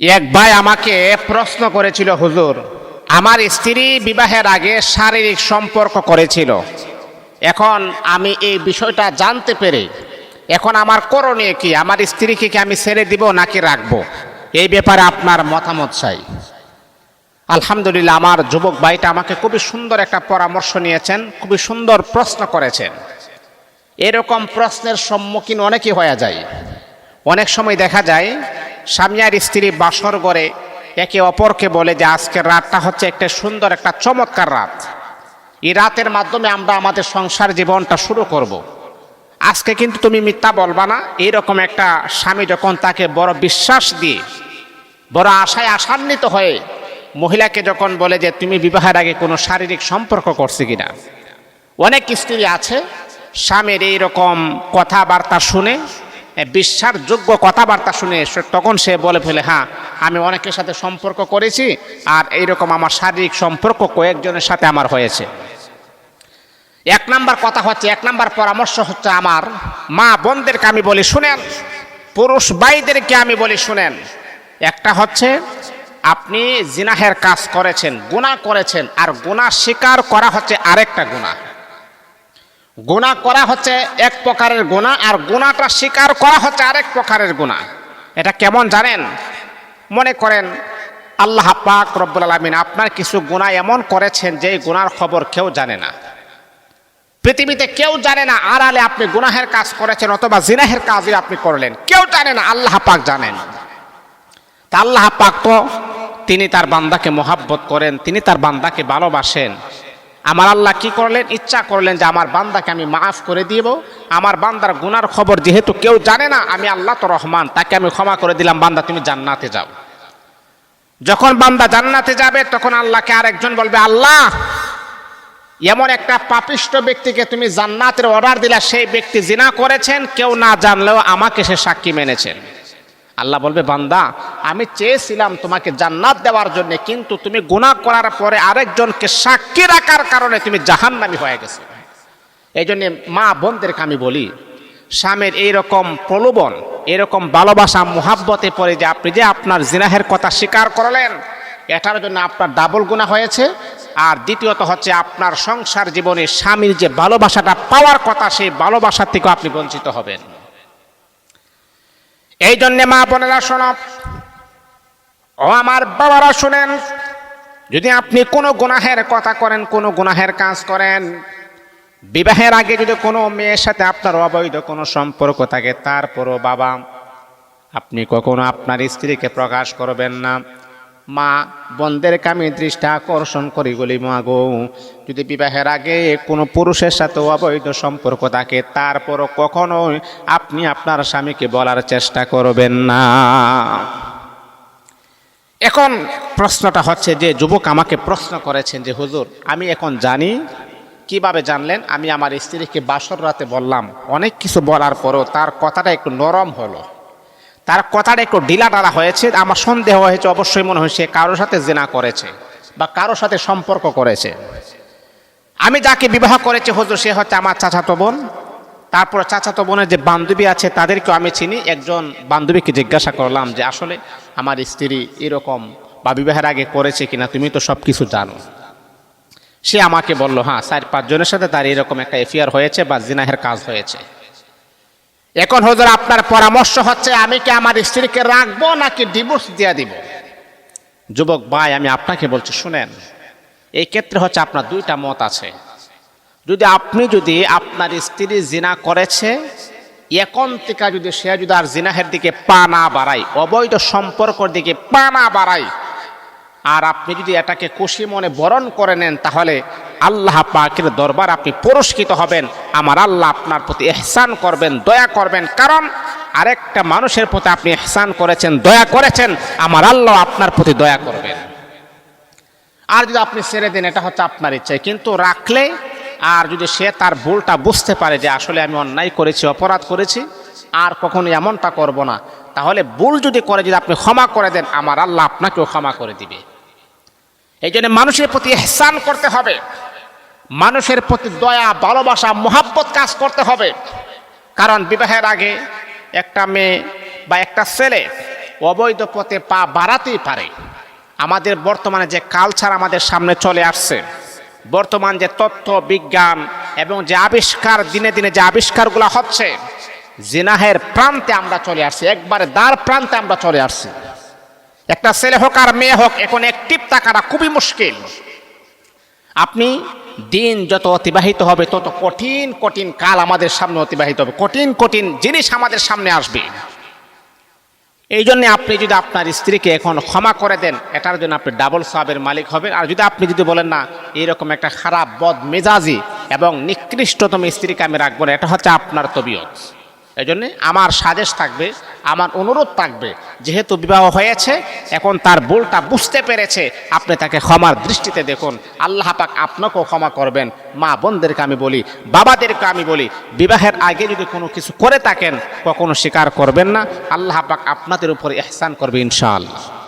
এক ভাই আমাকে প্রশ্ন করেছিল, হুজুর, আমার স্ত্রী বিবাহের আগে শারীরিক সম্পর্ক করেছিল। এখন আমি এই বিষয়টা জানতে পেরে, এখন আমার করণীয় কি? আমার স্ত্রীকে কি আমি ছেড়ে দিব নাকি রাখব? এই ব্যাপারে আপনার মতামত চাই। আলহামদুলিল্লাহ, আমার যুবক ভাইটা আমাকে খুবই সুন্দর একটা পরামর্শ নিয়েছেন, খুবই সুন্দর প্রশ্ন করেছেন। এরকম প্রশ্নের সম্মুখীন অনেকেই হয়ে যায়। অনেক সময় দেখা যায় স্বামী আর স্ত্রী বাসর করে একে অপরকে বলে যে আজকের রাতটা হচ্ছে একটা সুন্দর, একটা চমৎকার রাত। এই রাতের মাধ্যমে আমরা আমাদের সংসার জীবনটা শুরু করব। আজকে কিন্তু তুমি মিথ্যা বলবা না। এইরকম একটা স্বামী যখন তাকে বড় বিশ্বাস দিয়ে, বড় আশায় আশান্বিত হয়ে মহিলাকে যখন বলে যে, তুমি বিবাহের আগে কোনো শারীরিক সম্পর্ক করছে কিনা? অনেক স্ত্রী আছে, স্বামীর এইরকম কথাবার্তা শুনে বিশ্বাসযোগ্য কথাবার্তা শুনে তখন সে বলে ফেলে হ্যাঁ আমি অনেকের সাথে সম্পর্ক করেছি আর এইরকম আমার শারীরিক সম্পর্ক কয়েকজনের সাথে আমার হয়েছে। এক নাম্বার কথা হচ্ছে, এক নাম্বার পরামর্শ হচ্ছে আমার, মা বোনদেরকে আমি বলি শুনেন, পুরুষ ভাইদেরকে আমি বলি শুনেন। একটা হচ্ছে, আপনি জিনাহের কাজ করেছেন, গুনাহ করেছেন, আর গুনাহ স্বীকার করা হচ্ছে আরেকটা গুনাহ। গুনাহ করা হচ্ছে এক প্রকারের গোনা আর গুনাহটা স্বীকার করা হচ্ছে আরেক প্রকারের গুনাহ এটা কেমন জানেন? মনে করেন, আল্লাহ পাক রব্বুল আলমিন আপনার কিছু গুনাহ এমন করেছেন যে গুনার খবর কেউ জানে না। পৃথিবীতে কেউ জানে না আড়ালে আপনি গুনাহের কাজ করেছেন অথবা জিনাহের কাজই আপনি করলেন। কেউ জানে না, আল্লাহ পাক জানেন। তা আল্লাহ পাক তো তিনি তার বান্দাকে মোহাব্বত করেন, তিনি তার বান্দাকে ভালোবাসেন। আমার আল্লাহ কি করলেন? ইচ্ছা করলেন যে আমার বান্দাকে আমি মাফ করে দিব। আমার বান্দার গুনার খবর যেহেতু কেউ জানে না, আমি আল্লাহ তো রহমান, তাকে আমি ক্ষমা করে দিলাম। বান্দা, তুমি জান্নাতে যাও। যখন বান্দা জান্নাতে যাবে, তখন আল্লাহকে আরেকজন বলবে, আল্লাহ, এমন একটা পাপিষ্ট ব্যক্তিকে তুমি জান্নাতের অর্ডার দিলা। সেই ব্যক্তি জিনা করেছেন, কেউ না জানলেও আমাকে সে সাক্ষী মেনেছেন। আল্লাহ বলবে, বান্দা, আমি চেয়েছিলাম তোমাকে জান্নাত দেওয়ার জন্য, কিন্তু তুমি গুনাহ করার পরে আরেকজনকে সাক্ষী রাখার কারণে তুমি জাহান্নামি হয়ে গেছো। এই জন্যে মা বোনদেরকে আমি বলি, স্বামীর এইরকম প্রলোভন এরকম ভালোবাসা, মোহাব্বতে পড়ে যে আপনি যে আপনার জিনাহের কথা স্বীকার করলেন, এটার জন্য আপনার ডাবল গুণা হয়েছে। আর দ্বিতীয়ত হচ্ছে আপনার সংসার জীবনে স্বামীর যে ভালোবাসাটা পাওয়ার কথা, সেই ভালোবাসার থেকেও আপনি বঞ্চিত হবেন। এই জন্যে মা বোনেরা শোনব ও আমার বাবারা শুনেন, যদি আপনি কোনো গুনাহের কথা করেন, কোনো গুনাহের কাজ করেন, বিবাহের আগে যদি কোনো মেয়ের সাথে আপনার অবৈধ কোনো সম্পর্ক থাকে, তারপরও বাবা, আপনি কখনো আপনার স্ত্রীকে প্রকাশ করবেন না। মা বোনদেরকে আমি দৃষ্টি আকর্ষণ করি বলি মা গো যদি বিবাহের আগে কোনো পুরুষের সাথে অবৈধ সম্পর্ক থাকে, তারপরও কখনো আপনি আপনার স্বামীকে বলার চেষ্টা করবেন না। এখন প্রশ্নটা হচ্ছে যে, যুবক আমাকে প্রশ্ন করেছেন যে, হুজুর, আমি এখন জানি, কীভাবে জানলেন? আমি আমার স্ত্রীকে বাসর রাতে বললাম, অনেক কিছু বলার পরও তার কথাটা একটু নরম হলো। তার কথাটা একটু ঢিলা ডালা হয়েছে, আমার সন্দেহ হয়েছে, অবশ্যই মনে হয় সে কারোর সাথে জেনা করেছে বা কারোর সাথে সম্পর্ক করেছে। আমি যাকে বিবাহ করেছি, হুজুর, সে হচ্ছে আমার চাচাতো বোন। তারপর চাচাতো বোনের যে বান্ধবী আছে, তাদেরকেও আমি চিনি। একজন বান্ধবীকে জিজ্ঞাসা করলাম যে, আসলে আমার স্ত্রী এরকম বা বিবাহের আগে করেছে কিনা? তুমি তো সব কিছু জানো। সে আমাকে বলল হ্যাঁ চার পাঁচজনের সাথে তার এরকম একটা এফিয়ার হয়েছে বা জিনাহের কাজ হয়েছে। এখন হুজুর, আপনার পরামর্শ হচ্ছে আমি কি আমার স্ত্রীকে রাখব নাকি ডিভোর্স দিয়ে দিব? যুবক ভাই, আমি আপনাকে বলছি, শুনেন, এই ক্ষেত্রে হচ্ছে আপনার দুইটা মত আছে। যদি আপনি যদি আপনার স্ত্রী জিনা করেছে এখন থেকে যদি সে যদি আর জিনাহের দিকে পা না বাড়ায়, অবৈধ সম্পর্কর দিকে পা না বাড়ায়, আর আপনি যদি এটাকে খুশি মনে বরণ করে নেন, তাহলে আল্লাহ পাকের দরবার আপনি পুরস্কৃত হবেন। আমার আল্লাহ আপনার প্রতি এহসান করবেন, দয়া করবেন। কারণ আরেকটা মানুষের প্রতি আপনি এহসান করেছেন, দয়া করেছেন, আমার আল্লাহ আপনার প্রতি দয়া করবেন। আর যদি আপনি ছেড়ে দেন, এটা হচ্ছে আপনার ইচ্ছায় কিন্তু রাখলে, আর যদি সে তার ভুলটা বুঝতে পারে যে আসলে আমি অন্যায় করেছি, অপরাধ করেছি, আর কখনো এমনটা করব না, তাহলে ভুল যদি করে, যদি আপনি ক্ষমা করে দেন, আমার আল্লাহ আপনাকেও ক্ষমা করে দিবে। এই জন্য মানুষের প্রতি এহসান করতে হবে। মানুষের প্রতি দয়া, ভালোবাসা, মোহাব্বত কাজ করতে হবে। কারণ বিবাহের আগে একটা মেয়ে বা একটা ছেলে অবৈধ পথে পা বাড়াতেই পারে। আমাদের বর্তমানে যে কালচার আমাদের সামনে চলে আসছে, বর্তমান যে তথ্য, বিজ্ঞান এবং যে আবিষ্কার, দিনে দিনে যে আবিষ্কারগুলো হচ্ছে, জিনাহের প্রান্তে আমরা চলে আসছি, একবারে দ্বার প্রান্তে আমরা চলে আসছি। একটা ছেলে হোক আর মেয়ে হোক, এখন একটিভ থাকাটা খুবই মুশকিল। আপনি দিন যত অতিবাহিত হবে, তত কঠিন কঠিন কাল আমাদের সামনে অতিবাহিত হবে। কঠিন কঠিন জিনিস আমাদের সামনে আসবে। এই জন্যে আপনি যদি আপনার স্ত্রীকে এখন ক্ষমা করে দেন, এটার জন্য আপনি ডাবল সাবের মালিক হবেন। আর যদি আপনি যদি বলেন, না এইরকম একটা খারাপ, বদ মেজাজি এবং নিকৃষ্টতম স্ত্রীকে আমি রাখব না, এটা হচ্ছে আপনার তবিয়ত। এই জন্যে আমার সাজেশ থাকবে আমার অনুরোধ থাকবে। যেহেতু বিবাহ হয়েছে, এখন তার ভুলটা বুঝতে পেরেছে, আপনি তাকে ক্ষমার দৃষ্টিতে দেখুন। আল্লাহ পাক আপনাকেও ক্ষমা করবেন। মা বোনদেরকে আমি বলি, বাবাদেরকে আমি বলি, বিবাহের আগে যদি কোনো কিছু করে থাকেন, কখনো স্বীকার করবেন না। আল্লাহ পাক আপনাদের উপর এহসান করবে ইনশাআল্লাহ।